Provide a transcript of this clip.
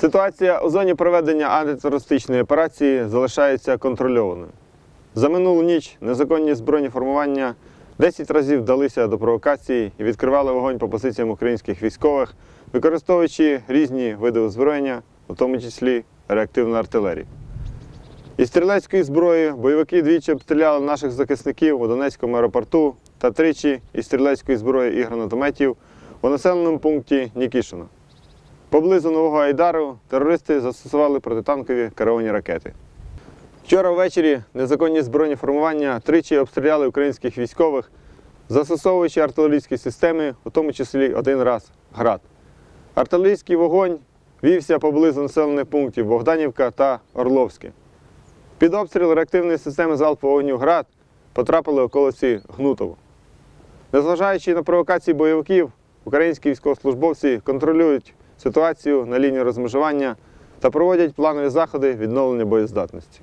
Ситуація у зоні проведення антитерористичної операції залишається контрольованою. За минулу ніч незаконні збройні формування 10 разів вдалися до провокації і відкривали вогонь по позиціям українських військових, використовуючи різні види озброєння, у тому числі реактивну артилерію. Із стрілецької зброї бойовики двічі обстріляли наших захисників у Донецькому аеропорту та тричі із стрілецької зброї і гранатометів у населеному пункті Нікішино. Поблизу Нового Айдару терористи застосували протитанкові керовані ракети. Вчора ввечері незаконні збройні формування тричі обстріляли українських військових, застосовуючи артилерійські системи, у тому числі один раз град. Артилерійський вогонь вівся поблизу населених пунктів Богданівка та Орловське. Під обстріл реактивної системи залпового вогню град потрапили околиці Гнутово. Незважаючи на провокації бойовиків, українські військовослужбовці контролюють ситуацію на лінії розмежування та проводять планові заходи відновлення боєздатності.